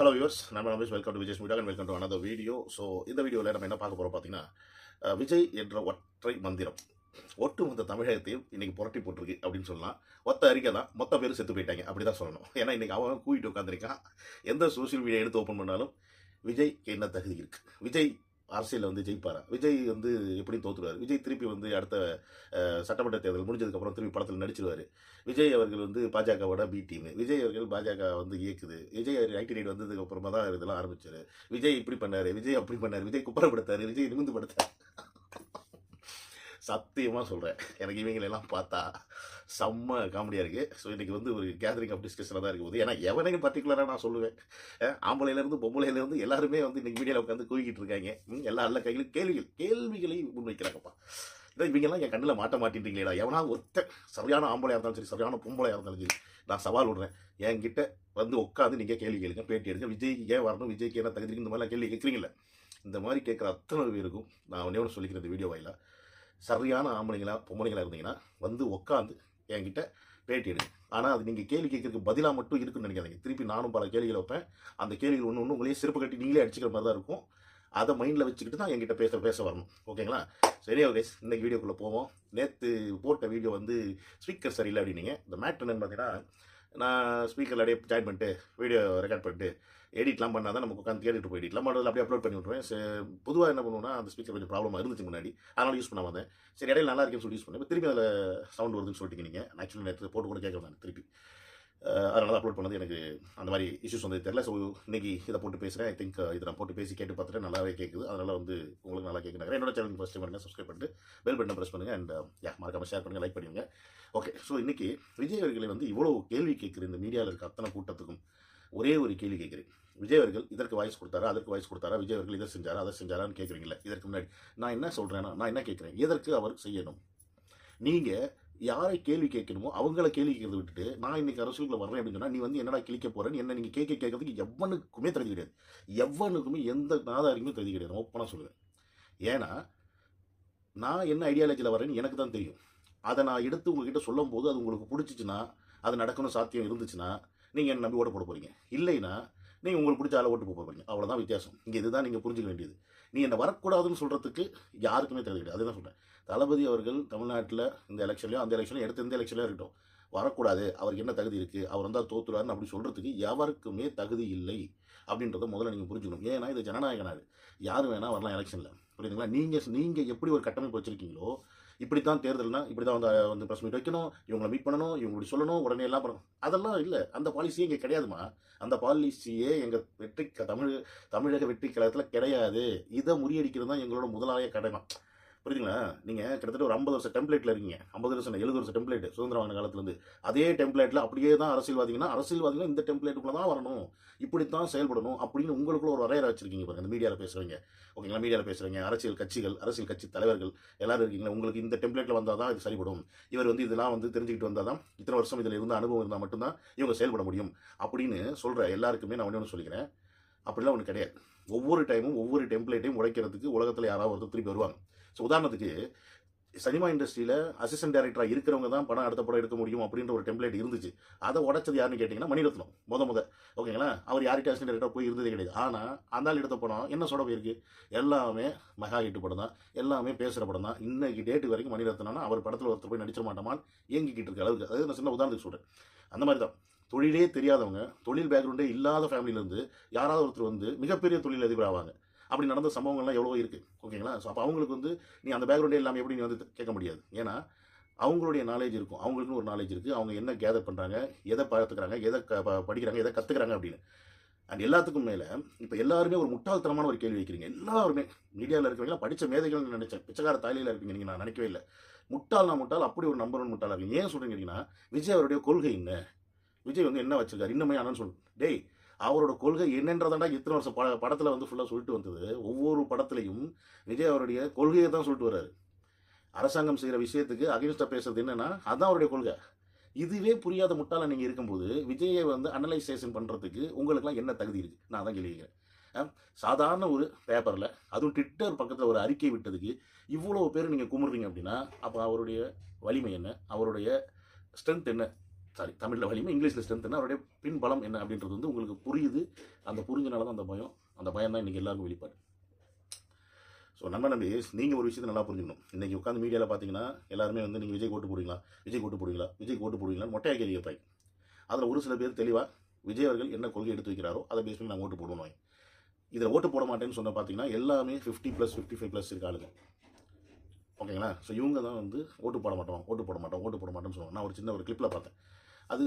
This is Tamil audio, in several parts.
ஹலோ யூஸ் நம்ம Ramesh welcome to Vijay media and welcome to another video so இந்த வீடியோவில் நம்ம என்ன பார்க்க போகிறோம் பார்த்தீங்கன்னா விஜய் என்ற ஒற்றை மந்திரம். ஒட்டுமொத்த தமிழகத்தையும் இன்றைக்கி புரட்டி போட்டிருக்கு அப்படின்னு சொல்லலாம். ஒத்த அறிக்கை தான். மொத்த பேரும் செத்து போயிட்டாங்க. அப்படி தான் சொல்லணும். ஏன்னா இன்றைக்கி அவன் கூட்டிட்டு உட்காந்துருக்கான் எந்த சோஷியல் மீடியா எடுத்து ஓப்பன் பண்ணாலும் விஜய்க்கு என்ன தகுதி இருக்குது விஜய் அரசியலில் வந்து ஜெயிப்பாரா விஜய் வந்து எப்படி தோத்துருவார் விஜய் திருப்பி வந்து அடுத்த சட்டமன்ற தேர்தல் முடிஞ்சதுக்கப்புறம் திருப்பி படத்தில் நடிச்சிருவார். விஜய் அவர்கள் வந்து பாஜகவோட பி டீம் விஜய் அவர்கள் பாஜக வந்து இயக்குது. விஜய் ஐடி நைட் வந்ததுக்கு அப்புறமா தான் இதெல்லாம் ஆரம்பிச்சார். விஜய் இப்படி பண்ணார். விஜய் அப்படி பண்ணார். விஜய் குப்பரப்படுத்தார் விஜய் நிமிந்து படுத்தார். சத்தியமாக சொல்கிறேன் எனக்கு இவங்களெல்லாம் பார்த்தா செம்ம காமெடியாக இருக்குது ஸோ இன்றைக்கி வந்து ஒரு கேதரிங் ஆஃப் டிஸ்கஷனாக தான் இருக்குது ஏன்னா எவனையும் பர்டிகுலராக நான் சொல்லுவேன். ஆம்பளையிலேருந்து பொம்பளையிலேருந்து எல்லாருமே வந்து இன்றைக்கி மீடியாவில் உட்காந்து கூவிக்கிட்டு இருக்காங்க. எல்லா நல்ல கையிலும் கேள்விகள் கேள்விகளை முன்வைக்கிறாங்கப்பா. இதை இவங்கெல்லாம் என் கண்ணில் மாட்ட மாட்டேன்றீங்களேடா. எவனா ஒருத்த சரியான ஆம்பளையாக இருந்தாலும் சரி சரியான பொம்பளையாக இருந்தாலும் சரி நான் சவால் விடுறேன். என்கிட்ட வந்து உட்காந்து நீங்கள் கேள்வி கேளுங்க பேட்டி எடுங்க. விஜய்க்கு ஏன் வரணும்? விஜய்க்கு என்ன தகுதி இந்த மாதிரிலாம் கேள்வி கேட்குறீங்களே இந்த மாதிரி கேட்குற அத்தனை பேருக்கும் நான் ஒன்றே ஒன்று சொல்லிக்கிறேன் இந்த வீடியோ வாயிலாக சரியான ஆம்பளைங்களா பொம்பளைங்களா இருந்தீங்கன்னா வந்து உட்காந்து என்கிட்ட பேட்டி எடுங்க ஆனால் அது நீங்கள் கேள்வி கேட்கறதுக்கு பதிலாக மட்டும் இருக்குன்னு நினைக்காதீங்க. திருப்பி நானும் பல கேள்விகள் வைப்பேன். அந்த கேள்விகள் ஒன்று ஒன்று உங்களையும் செருப்பு கட்டி நீங்களே அடிச்சுக்கிற மாதிரி தான் இருக்கும். அதை மைண்டில் வச்சுக்கிட்டு தான் என்கிட்ட பேச பேச வரணும். ஓகேங்களா? சரி ஓகே இன்னைக்கு வீடியோக்குள்ளே போவோம். நேற்று போட்ட வீடியோ வந்து ஸ்பீக்கர் சரியில்லை அப்படின்னீங்க. இந்த மேட்ரு என்னன்னு பார்த்தீங்கன்னா நான் ஸ்பீக்கரில் அப்படியே ஜாயின் பண்ணிட்டு வீடியோ ரெக்கார்ட் பண்ணிட்டு எடிட்லாம் பண்ணால் தான் நமக்கு உட்காந்து தேடிட்டு போய் எடிட்லாம் பண்ணுறது அப்படியே அப்லோட் பண்ணி விட்ருவேன் பொதுவாக என்ன பண்ணுவோம்னா அந்த ஸ்பீக்கர் கொஞ்சம் ப்ராப்ளமாக இருந்துச்சு முன்னாடி. அதனால் யூஸ் பண்ண வந்தேன். சரி இடையில நல்லா இருக்குன்னு சொல்லி யூஸ் பண்ணேன். திருப்பி அதில் சவுண்ட் வருதுன்னு சொல்லிட்டீங்க நீங்கள் ஆக்சுவலி நேற்று போட்டு கூட கேட்குறேன் நான் திருப்பி. அதனால் அப்லோட் பண்ணது எனக்கு அந்த மாதிரி இஷ்யூஸ் வந்து தெரியல. ஸோ இன்னைக்கு இதை போட்டு பேசுகிறேன் ஐ திங்க் இதை நான் போட்டு பேசி கேட்டு பார்த்துட்டு நல்லாவே கேட்குது அதனால் வந்து உங்களுக்கு நல்லா கேட்குறாங்க என்னோட சேனல் ஃபஸ்ட் டைம் பண்ணுங்கள் சப்ஸ்கிரைப் பண்ணிட்டு பெல் பட்டன் ப்ரெஸ் பண்ணுங்கள் அண்ட் யா மறக்காமல் ஷேர் பண்ணுங்கள் லைக் பண்ணுங்கள் ஓகே ஸோ இன்னைக்கு விஜய் அவர்களை வந்து இவ்வளோ கேள்வி கேட்குற இந்த மீடியாவில் இருக்க அத்தனை கூட்டத்துக்கும் ஒரே ஒரு கேள்வி கேட்குறேன். விஜய் அவர்கள் இதற்கு வாய்ஸ் கொடுத்தாரா? அதற்கு வாய்ஸ் கொடுத்தாரா? விஜய் அவர்கள் இதை செஞ்சாரா? அதை செஞ்சாரான்னு கேட்குறீங்களே இதற்கு முன்னாடி நான் என்ன சொல்கிறேன்னா நான் என்ன கேட்குறேன்? எதற்கு அவர் செய்யணும்? நீங்கள் யாரை கேள்வி கேட்கணுமோ அவங்கள கேள்வி கேட்கறது விட்டுட்டு நான் இன்னைக்கு அரசியலுக்குள்ள வரேன் அப்படின்னு சொன்னால் நீ வந்து என்னடா கிளிக்க போறேன்னு என்ன நீங்கள் கேட்க கேட்கறதுக்கு எவனுக்குமே தகுதி கிடையாது. எவனுக்குமே எந்த நாதாரிக்குமே தகுதி கிடையாது. ஓப்பனாக சொல்லுவேன். ஏன்னா நான் என்ன ஐடியாலஜியில் வரேன்னு எனக்கு தான் தெரியும். அதை நான் எடுத்து உங்ககிட்ட சொல்லும் போது அது உங்களுக்கு பிடிச்சிச்சின்னா அது நடக்கணும் சாத்தியம் இருந்துச்சுன்னா நீங்கள் என்ன நம்பி ஓட்ட போட போகிறீங்க இல்லைன்னா நீங்கள் உங்களுக்கு பிடிச்ச ஆளை ஓட்டு போக போகிறீங்க அவ்வளோதான் வித்தியாசம். இங்கே இதுதான் நீங்கள் புரிஞ்சுக்க வேண்டியது. நீ என்ன வரக்கூடாதுன்னு சொல்கிறதுக்கு யாருக்குமே தகுதி கிடையாது அதுதான் சொல்கிறேன் தளபதி அவர்கள் தமிழ்நாட்டில் இந்த எலெக்ஷன்லையும் அந்த எலெக்ஷன்லையும் எடுத்து இந்த எலெக்ஷன்லையும் இருக்கட்டும். வரக்கூடாது. அவருக்கு என்ன தகுதி இருக்குது அவர் வந்தால் தோத்துறாருன்னு அப்படி சொல்கிறதுக்கு எவருக்குமே தகுதி இல்லை அப்படின்றத முதல்ல நீங்கள் புரிஞ்சுக்கணும். ஏன்னா இது ஜனநாயக நாடு யார் வேணால் வரலாம் எலெக்ஷனில் புரியுதுங்களா? நீங்கள் நீங்கள் எப்படி ஒரு கட்டமைப்பு வச்சுருக்கீங்களோ இப்படி தான் தேர்தல்னா இப்படி தான் வந்து வந்து ப்ரெஸ் மீட் வைக்கணும் இவங்களை மீட் பண்ணணும் இவங்க சொல்லணும் உடனே எல்லாம் பண்ணணும். அதெல்லாம் இல்லை. அந்த பாலிசியே இங்கே கிடையாதுமா. அந்த பாலிசியே எங்கள் வெற்றி க- தமிழ் தமிழக வெற்றி கழகத்தில் கிடையாது. இதை முறியடிக்கிறது தான் எங்களோட முதலாளிய கடமை. புரியுதுங்களா? நீங்கள் கிட்டத்தட்ட ஒரு ஐம்பது வருஷம் டெம்ப்ளேட்டில் இருக்கீங்க. ஐம்பது வருஷம் எழுபது வருஷம் டெம்ப்ளேட் சுதந்திரம் வாங்கின காலத்துலேருந்து. அதே டெம்ப்ளேட்டில் அப்படியே தான் அரசியல்வாதிங்கன்னா அரசியல்வாதிகளும் இந்த டெம்ப்ளேட்டுக்குள்ளே தான் வரணும். இப்படித்தான் செயல்படணும் அப்படின்னு உங்களுக்குள்ள ஒரு வரையறை வச்சிருக்கீங்க பாருங்க. இந்த மீடியாவில் பேசுகிறவங்க ஓகேங்களா? மீடியாவில் பேசுகிறவங்க அரசியல் கட்சிகள் அரசியல் கட்சி தலைவர்கள் எல்லாரும் இருக்கீங்களா? உங்களுக்கு இந்த டெம்ப்ளேட்டில் வந்தால் தான் இது சரிபடும். இவர் வந்து இதெல்லாம் வந்து தெரிஞ்சுக்கிட்டு வந்தால் தான் இத்தனை வருஷம் இதில் இருந்த அனுபவம் இருந்தால் மட்டும்தான் இவங்க செயல்பட முடியும். அப்படின்னு சொல்கிற எல்லாருக்குமே நான் ஒன்று ஒன்று சொல்லிக்கிறேன். அப்படிலாம் ஒன்று கிடையாது. ஒவ்வொரு டைமும் ஒவ்வொரு டெம்ப்ளேட்டையும் உடைக்கிறதுக்கு உலகத்தில் யாராவது ஒருத்தர் திருப்பி வருவாங்க. ஸோ உதாரணத்துக்கு சினிமா இண்டஸ்ட்ரியில் அசிஸ்டன்ட் டேரக்டராக இருக்கிறவங்க தான் படம் அடுத்த படம் எடுக்க முடியும் அப்படின்ற ஒரு டெம்ப்ளேட் இருந்துச்சு. அதை உடச்சது யாருன்னு கேட்டிங்கன்னா மணிரத்னம் முத முத. ஓகேங்களா அவர் யார்கிட்ட அசிஸ்டன்ட் டேரக்டர் போய் இருந்ததே கிடையாது. ஆனால் அந்த ஆள் எடுத்த படம் என்ன சொல்ல போயிருக்கு? எல்லாமே மெகா ஹிட் படம் தான். எல்லாமே பேசுகிற படம் தான். இன்னைக்கு டேட்டு வரைக்கும் மணிரத்னம்னா அவர் படத்தில் ஒருத்தர் போய் நடிச்சிட மாட்டோமான்னு இயங்கிக்கிட்டு இருக்க அளவுக்கு. அது நான் சின்ன உதாரணத்துக்கு சொல்கிறேன் அந்த மாதிரி தான். தொழிலே தெரியாதவங்க தொழில் பேக்ரவுண்டே இல்லாத ஃபேமிலியிலேருந்து யாராவது ஒருத்தர் வந்து மிகப்பெரிய தொழில் அதிபர் ஆவாங்க. அப்படி நடந்த சம்பவங்கள்லாம் எவ்வளோ இருக்குது ஓகேங்களா? ஸோ அப்போ அவங்களுக்கு வந்து நீ அந்த பேக்ரவுண்டே இல்லாமல் எப்படி நீ வந்து கேட்க முடியாது. ஏன்னா அவங்களுடைய நாலேஜ் இருக்கும். அவங்களுக்குன்னு ஒரு நாலேஜ் இருக்குது அவங்க என்ன கேதர் பண்ணுறாங்க எதை பார்த்துக்கிறாங்க எதை க- ப- படிக்கிறாங்க எதை கற்றுக்கிறாங்க அப்படின்னு. அண்ட் எல்லாத்துக்கும் மேலே இப்போ எல்லாருமே ஒரு முட்டாள்தனமான ஒரு கேள்வி வைக்கிறீங்க. எல்லாருமே மீடியாவில் இருக்கிறவங்க படித்த மேதைகள்னு நினைச்சேன். பிச்சைக்கார தாலியில் இருக்கீங்க நீங்கள் நான் நினைக்கவே இல்லை. முட்டாள் நான் முட்டாள் அப்படி ஒரு நம்பர் ஒன் முட்டாளாக இருக்கீங்க. ஏன் சொல்கிறீங்கன்னா விஜய் அவருடைய கொள்கை என்ன? விஜய் வந்து என்ன வச்சிருக்காரு? இன்னுமே ஆனால் சொல்லு டேய் அவரோட கொள்கை என்னன்றதாண்டா இத்தனை வருஷம் பட படத்தில் வந்து ஃபுல்லாக சொல்லிட்டு வந்தது. ஒவ்வொரு படத்துலையும் விஜய் அவருடைய கொள்கையை தான் சொல்லிட்டு வர்றாரு. அரசாங்கம் செய்கிற விஷயத்துக்கு அகைன்ஸ்டாக பேசுறது என்னன்னா அதான் அவருடைய கொள்கை. இதுவே புரியாத முட்டாள நீங்கள் இருக்கும்போது விஜயை வந்து அனலைசேஷன் பண்ணுறதுக்கு உங்களுக்குலாம் என்ன தகுதி இருக்குது நான் தான் கேள்விக்கிறேன். சாதாரண ஒரு பேப்பரில் அதுவும் ட்விட்டர் பக்கத்தில் ஒரு அறிக்கை விட்டதுக்கு இவ்வளோ பேர் நீங்கள் கும்பிட்றீங்க அப்படின்னா அப்போ அவருடைய வலிமை என்ன? அவருடைய ஸ்ட்ரென்த் என்ன? சாரி தமிழில் வலிமை இங்கிலீஷில் ஸ்ட்ரென்த்னா அவருடைய பின்பலம் என்ன அப்படின்றது வந்து உங்களுக்கு புரியுது. அந்த புரிஞ்சனால தான் அந்த பயம் அந்த பயம் தான் இன்றைக்கி எல்லாருக்கும் வெளிப்பாடு. ஸோ நம்ம நம்பி நீங்கள் ஒரு விஷயத்தை நல்லா புரிஞ்சுக்கணும். இன்றைக்கி உட்காந்து மீடியாவில் பார்த்தீங்கன்னா எல்லாருமே வந்து நீங்கள் விஜய் ஓட்டு போடுவீங்களா விஜய் ஓட்டு போடுவீங்களா விஜய் ஓட்டு போடுவீங்களா மொட்டையாக கேள்வி கேட்பாங்க அதில் ஒரு சில பேர் தெளிவாக விஜய் அவர்கள் என்ன கொள்கை எடுத்து வைக்கிறாரோ அதை பேஸ் பண்ணி நாங்கள் ஓட்டு போடுவோம் இதில் ஓட்டு போட மாட்டேன்னு சொன்ன பார்த்தீங்கன்னா எல்லாமே fifty plus fifty five plus இருக்க ஆளுங்க. ஓகேங்களா? ஸோ இவங்க தான் வந்து ஓட்டு போட மாட்டோம் ஓட்டு போட மாட்டோம் ஓட்டு போட மாட்டோம்னு சொல்லுவாங்க. நான் ஒரு சின்ன ஒரு கிளிப்பில் பார்த்தேன். அது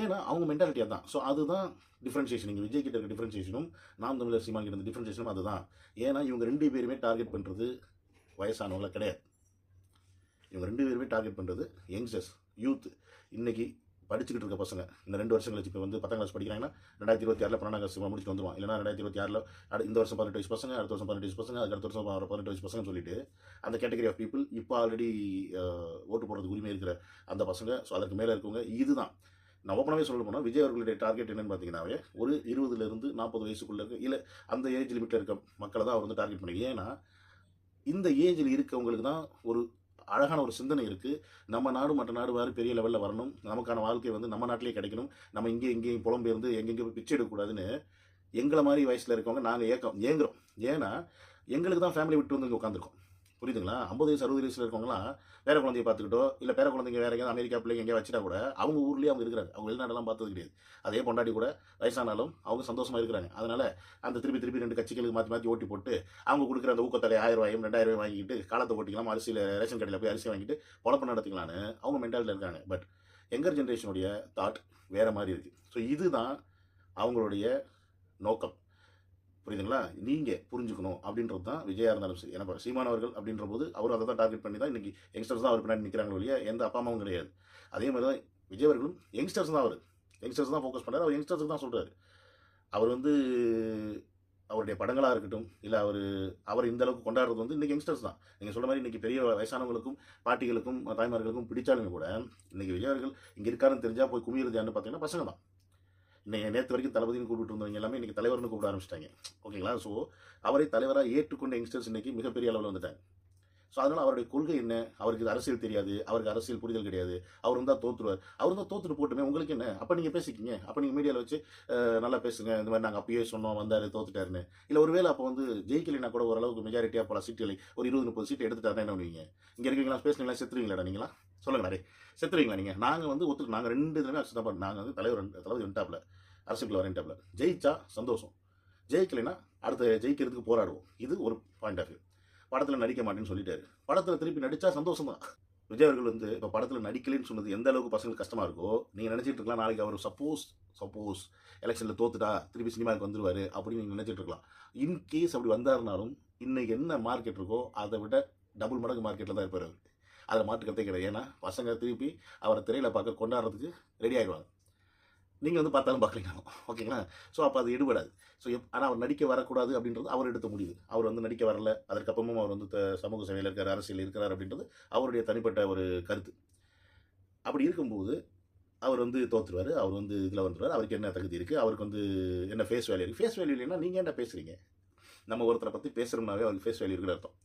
ஏன்னா அவங்க மென்டாலிட்டியாக தான் ஸோ அதுதான் டிஃப்ரென்ஷியேஷன் இங்கே விஜய் கிட்ட இருக்க டிஃப்ரென்ஷியேஷனும் நாம் தமிழர் சீமான் கிட்ட இருந்த டிஃப்ரென்ஷியேஷனும் அதுதான். ஏன்னா இவங்க ரெண்டு பேருமே டார்கெட் பண்ணுறது வயசானவங்கள கிடையாது. இவங்க ரெண்டு பேருமே டார்கெட் பண்ணுறது யங்ஸ்டர்ஸ் யூத் இன்றைக்கி படிச்சுக்கிட்டு இருக்க பசங்க. இந்த ரெண்டு வருஷம் கழிச்சு இப்போ வந்து பத்தாம் கிளாஸ் படிக்கிறாங்கன்னா ரெண்டாயிரத்தி இருபத்தி ஆறில் பன்னெண்டாம் கிளாஸ் முடிச்சுட்டு வந்துருவான். இல்லைனா ரெண்டாயிரத்தி இருபத்தி ஆறில் இந்த வருஷம் பதினெட்டு வயசு பசங்க அடுத்த வருஷம் பதினெட்டு வயசு பசங்க அடுத்த வருஷம் பதினெட்டு வயசு பசங்க சொல்லிட்டு அந்த கேட்டகரி ஆஃப் பீப்புள் இப்போ ஆல்ரெடி ஓட்டு போடுறதுக்கு உரிமை இருக்கிற அந்த பசங்க. ஸோ அதற்கு மேலே இருக்கவங்க இதுதான். நான் ஓப்பனாகவே சொல்ல போனால் விஜய் அவர்களுடைய டார்கெட் என்னன்னு பார்த்தீங்கன்னாவே ஒரு இருபதுலேருந்து நாற்பது வயசுக்குள்ளே இருக்க இல்லை அந்த ஏஜ் லிமிட்டில் இருக்க மக்களை தான் அவர் வந்து டார்கெட் பண்ணி. ஏன்னா இந்த ஏஜில் இருக்கவங்களுக்கு தான் ஒரு அழகான ஒரு சிந்தனை இருக்குது நம்ம நாடு மற்ற நாடு வேறு பெரிய லெவலில் வரணும். நமக்கான வாழ்க்கை வந்து நம்ம நாட்டிலே கிடைக்கணும். நம்ம இங்கே இங்கேயும் புலம்பெயர்ந்து எங்கெங்கே பிச்சை எடுக்கக்கூடாதுன்னு எங்களை மாதிரி வயசில் இருக்கவங்க நாங்கள் ஏக்கம் ஏங்குறோம். ஏன்னா எங்களுக்கு தான் ஃபேமிலி விட்டு வந்து இங்கே உட்காந்துருக்கோம் புரியுதுங்களா? ஐம்பது வயசு அறுபது வயசில் இருக்கவங்களாம் பேர குழந்தைய பார்த்துக்கிட்டோ இல்லை பேர குழந்தைங்க வேற எங்கேயாவது அமெரிக்கா பிள்ளைங்க எங்கேயா வச்சுட்டா கூட அவங்க ஊர்லேயே அவங்க இருக்கிறாங்க. அவங்க வெளிநாடெல்லாம் பார்த்தது கிடையாது. அதே பொண்டாடி கூட வயசானாலும் அவங்க சந்தோஷமாக இருக்கிறாங்க. அதனால் அந்த திருப்பி திருப்பி ரெண்டு கட்சிகளுக்கு மாற்றி மாற்றி ஓட்டி போட்டு அவங்க கொடுக்குற அந்த ஊக்கத்தலை ஆயிரம் ரூபாயும் ரெண்டாயிரம் ரூபாய் வாங்கிட்டு காலத்தை ஓட்டிக்கலாம் அரிசியில் ரேஷன் கடையில் போய் அரிசி வாங்கிட்டு பொழப்பு நடத்திக்கலான்னு அவங்க மென்டாலிட்டியில் இருக்காங்க. பட் எங்கர் ஜென்ரேஷனுடைய தாட் வேற மாதிரி இருக்குது ஸோ இதுதான் அவங்களுடைய நோக்கம். புரியுதுங்களா? நீங்கள் புரிஞ்சுக்கணும் அப்படின்றது தான் விஜயா இருந்தாலும் சரி. ஏன்னா சீமானவர்கள் அப்படின்ற போது அவர் அதை தான் டார்கெட் பண்ணி தான் இன்றைக்கி யங்ஸ்டர்ஸ் தான் அவர் பின்னாடி நிற்கிறாங்க இல்லையா எந்த அப்பா அம்மாவும் கிடையாது. அதே மாதிரி தான் விஜய் அவர்களும் யங்ஸ்டர்ஸ் தான் அவர். யங்ஸ்டர்ஸ் தான் ஃபோக்கஸ் பண்ணுறாரு அவர் யங்ஸ்டர்ஸுக்கு தான் சொல்கிறார் அவர் வந்து அவருடைய படங்களாக இருக்கட்டும் இல்லை அவர் அவர் இந்த அளவுக்கு கொண்டாடுறது வந்து இன்றைக்கி யங்ஸ்டர்ஸ் தான். நீங்கள் சொல்கிற மாதிரி இன்றைக்கி பெரிய வயசானவங்களுக்கும் பாட்டிகளுக்கும் தாய்மார்களுக்கும் பிடிச்சாலுமே கூட இன்றைக்கி விஜய் அவர்கள் இங்கே இருக்காருன்னு தெரிஞ்சால் போய் குமியிறது யாருன்னு பார்த்தீங்கன்னா பசங்க தான். இன்னைக்கு நேற்று வரைக்கும் தளபதினு கூப்பிட்டு இருந்தவங்க எல்லாமே இன்றைக்கி தலைவர்னு கூப்பிட ஆரம்பிச்சிட்டாங்க. ஓகேங்களா? ஸோ அவரை தலைவராக ஏற்றுக்கொண்ட யங்ஸ்டர்ஸ் இன்றைக்கி மிகப்பெரிய அளவில் வந்துட்டாங்க. ஸோ அதனால் அவருடைய கொள்கை என்ன? அவருக்கு இது அரசியல் தெரியாது. அவருக்கு அரசியல் புரிதல் கிடையாது. அவர் இருந்தால் தோற்றுருவார் அவர் இருந்தால் தோற்றுட்டு போட்டுமே உங்களுக்கு என்ன? அப்போ நீங்கள் பேசிக்கிங்க. அப்போ நீங்கள் மீடியாவில் வச்சு நல்லா பேசுங்க. இந்த மாதிரி நாங்கள் அப்பயே சொன்னோம் வந்தார் தோத்துட்டாருன்னு. இல்லை ஒருவேளை அப்போ வந்து ஜெயிக்கலைனா கூட ஓரளவுக்கு மெஜாரிட்டியாக பல சீட்டுகளை ஒரு இருபது முப்பது சீட்டு எடுத்துட்டாருன்னா என்ன பண்ணுவீங்க? இங்கே இருக்கீங்களா? பேசுனீங்களா? செத்துருவீங்களா நீங்களா? சொல்லுங்க நிறைய செத்துருவீங்களா நீங்கள் நாங்கள் வந்து ஒத்துக்கு நாங்கள் ரெண்டு இதுலையுமே அக்செப்ட் தான் நாங்கள் வந்து தலைவர் தளபதி வந்துட்டாப்ல அரசுக்குள்ள வரேன்ட்டாப்ல ஜெயிச்சா சந்தோஷம். ஜெயிக்கலைன்னா அடுத்த ஜெயிக்கிறதுக்கு போராடுவோம். இது ஒரு பாயிண்ட் ஆஃப் வியூ படத்தில் நடிக்க மாட்டேன்னு சொல்லிட்டாரு. படத்தில் திருப்பி நடித்தா சந்தோஷம்? தான் விஜய் அவர்கள் வந்து இப்போ படத்தில் நடிக்கலைன்னு சொன்னது எந்த அளவுக்கு பசங்களுக்கு கஷ்டமாக இருக்கோ நீங்கள் நினச்சிட்டு இருக்கலாம் நாளைக்கு அவர் சப்போஸ் சப்போஸ் எலெக்ஷனில் தோத்துட்டா திருப்பி சினிமாவுக்கு வந்துருவாரு அப்படின்னு நீங்கள் நினச்சிட்டு இருக்கலாம். இன்கேஸ் அப்படி வந்தாருனாலும் இன்னைக்கு என்ன மார்க்கெட் இருக்கோ அதை விட டபுள் மடங்கு மார்க்கெட்டில் தான் இருப்பார் அவர். அதில் மாற்றுக்கிறதே கிடையாது. ஏன்னா பசங்க திருப்பி அவரை திரையில் பார்க்க கொண்டாடுறதுக்கு ரெடி ஆகிடுவாங்க நீங்கள் வந்து பார்த்தாலும் பார்க்கலீங்க. ஓகேங்களா? ஸோ அப்போ அது எடுபடாது ஸோ எப் ஆனால் அவர் நடிக்க வரக்கூடாது அப்படின்றது அவர் எடுத்த முடியுது அவர் வந்து நடிக்க வரல. அதற்கப்புறமும் அவர் வந்து த- சமூக சேவையில் இருக்கார் அரசியல் இருக்கிறார் அப்படின்றது அவருடைய தனிப்பட்ட ஒரு கருத்து. அப்படி இருக்கும்போது அவர் வந்து தோற்றுருவார் அவர் வந்து இதில் வந்துடுவார் அவருக்கு என்ன தகுதி இருக்குது அவருக்கு வந்து என்ன ஃபேஸ் வேல்யூ இருக்குது ஃபேஸ் வேல்யூ இல்லைன்னா நீங்கள் என்ன பேசுகிறீங்க நம்ம ஒருத்தரை பற்றி பேசுகிறோம்னாவே அவருக்கு ஃபேஸ் வேல்யூ இருக்கிற அர்த்தம்.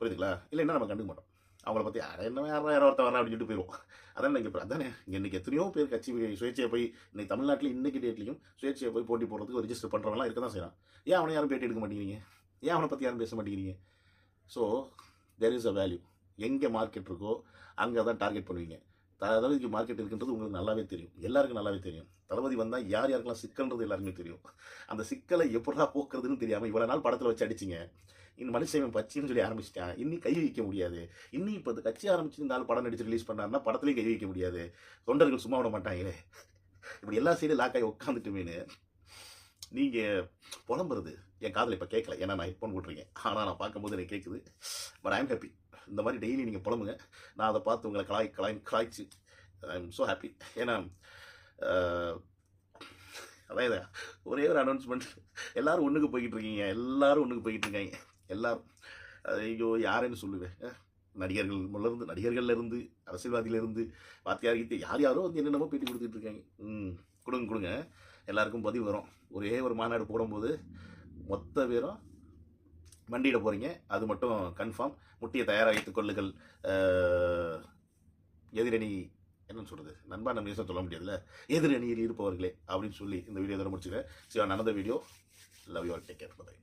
புரியுதுங்களா? இல்லைன்னா நம்ம கண்டுக்க மாட்டோம். அவங்கள பற்றி யாரை என்ன யாரா யாரோ ஒருத்தர் வரா அப்படின்னு சொல்லிட்டு போயிடுவோம் அதான் இங்கே அதானே இங்கே இன்றைக்கி எத்தனையோ பேர் கட்சி சுயேட்சையை போய் இன்னைக்கு தமிழ்நாட்டில் இன்னைக்கு டேட்லையும் சுயேட்சையை போய் போட்டி போடுறதுக்கு ரிஜிஸ்டர் பண்ணுறவங்களாம் இருக்க தான் செய்யலாம் ஏன் அவனை யாரும் பேட்டி எடுக்க மாட்டேங்கிறீங்க? ஏன் அவனை பற்றி யாரும் பேச மாட்டேங்கிறீங்க? So there is a value எங்கே மார்க்கெட் இருக்கோ அங்கே தான் டார்கெட் பண்ணுவீங்க. தளபதிக்கு மார்க்கெட் இருக்குன்றது உங்களுக்கு நல்லாவே தெரியும். எல்லாருக்கும் நல்லாவே தெரியும். தளபதி வந்தால் யார் யாருக்கெல்லாம் சிக்கல்ன்றது எல்லாருக்குமே தெரியும். அந்த சிக்கலை எப்படா போக்குறதுன்னு தெரியாமல் இவ்வளோ நாள் படத்தில் வச்சு அடிச்சிங்க. இந்த மனுஷன் பச்சின்னு சொல்லி ஆரம்பிச்சிட்டான். இன்னும் கை வைக்க முடியாது. இன்னும் இப்போ இந்த கட்சி ஆரம்பிச்சு இந்த ஆள் படம் நடிச்சு ரிலீஸ் பண்ணாருன்னா படத்துலையும் கை வைக்க முடியாது. தொண்டர்கள் சும்மா விட மாட்டாங்களே. இப்படி எல்லா சைடும் லாக் ஆகி உட்காந்துட்டுமேனு நீங்கள் புலம்புறது. என் காதில் இப்போ கேட்கல ஏன்னா நான் ஹெட்ஃபோன் போட்டிருக்கேன். ஆனால் நான் பார்க்கும்போது எனக்கு கேட்குது பட் ஐம் ஹாப்பி இந்த மாதிரி டெய்லி நீங்கள் புலம்புங்க. நான் அதை பார்த்து உங்களை கலாய் கலாய் கலாய்ச்சி ஐ எம் ஸோ ஹாப்பி ஏன்னா அதான் ஒரே ஒரு அனௌன்ஸ்மெண்ட் எல்லாரும் ஒன்றுக்கு போய்கிட்டு இருக்கீங்க. எல்லோரும் ஒன்றுக்கு போய்கிட்டு இருக்காங்க. எல்லோரும் ஐயோ யாருன்னு சொல்லுவேன். நடிகர்கள் முதல்ல நடிகர்கள்லேருந்து அரசியல்வாதியிலேருந்து அரசியல்வாதியில வாத்தியார் கீத்து யார் யாரோ வந்து என்னென்னமோ பேட்டி கொடுத்துட்டு இருக்காங்க. ம் கொடுங்க கொடுங்க. எல்லாருக்கும் பதிவு வரும். ஒரே ஒரு மாநாடு போடும்போது மொத்த பேரும் மண்டியிட போகிறீங்க அது மட்டும் கன்ஃபார்ம் முட்டியை தயாராகித்து கொள்ளுங்கள். எதிரணி என்னன்னு சொல்கிறது நண்பா நம்ம நியூஸாக சொல்ல முடியாதுல்ல? எதிரணியில் இருப்பவர்களே அப்படின்னு சொல்லி இந்த வீடியோ இதோட முடிச்சுக்கிறேன். சிவா நடந்த video love you all take care bye